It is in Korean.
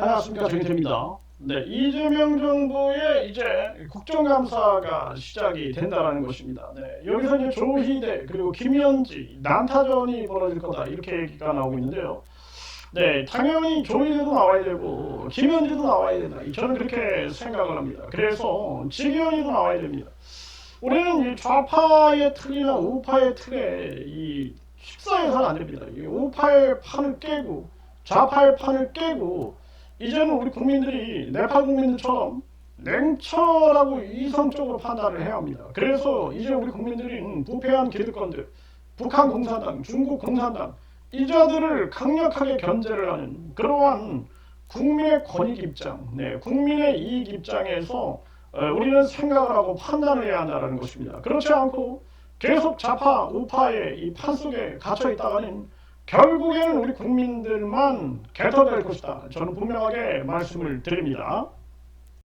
안녕하십니까 정희태입니다. 네, 이재명 정부의 이제 국정감사가 시작이 된다라는 것입니다. 네, 여기서 이제 조희대 그리고 김현지 난타전이 벌어질 거다 이렇게 얘기가 나오고 있는데요. 네, 당연히 조희대도 나와야 되고 김현지도 나와야 된다. 저는 그렇게 생각을 합니다. 그래서 지기현이도 나와야 됩니다. 우리는 이 좌파의 틀이나 우파의 틀에 이 식사해서는 안 됩니다. 이 우파의 판을 깨고 좌파의 판을 깨고 이제는 우리 국민들이 네팔 국민들처럼 냉철하고 이성적으로 판단을 해야 합니다. 그래서 이제 우리 국민들이 부패한 기득권들, 북한 공산당, 중국 공산당 이자들을 강력하게 견제를 하는 그러한 국민의 권익 입장, 네, 국민의 이익 입장에서 어, 우리는 생각을 하고 판단을 해야 한다는 것입니다. 그렇지 않고 계속 좌파, 우파의 이 판 속에 갇혀 있다가는 결국에는 우리 국민들만 개터될 것이다. 저는 분명하게 말씀을 드립니다.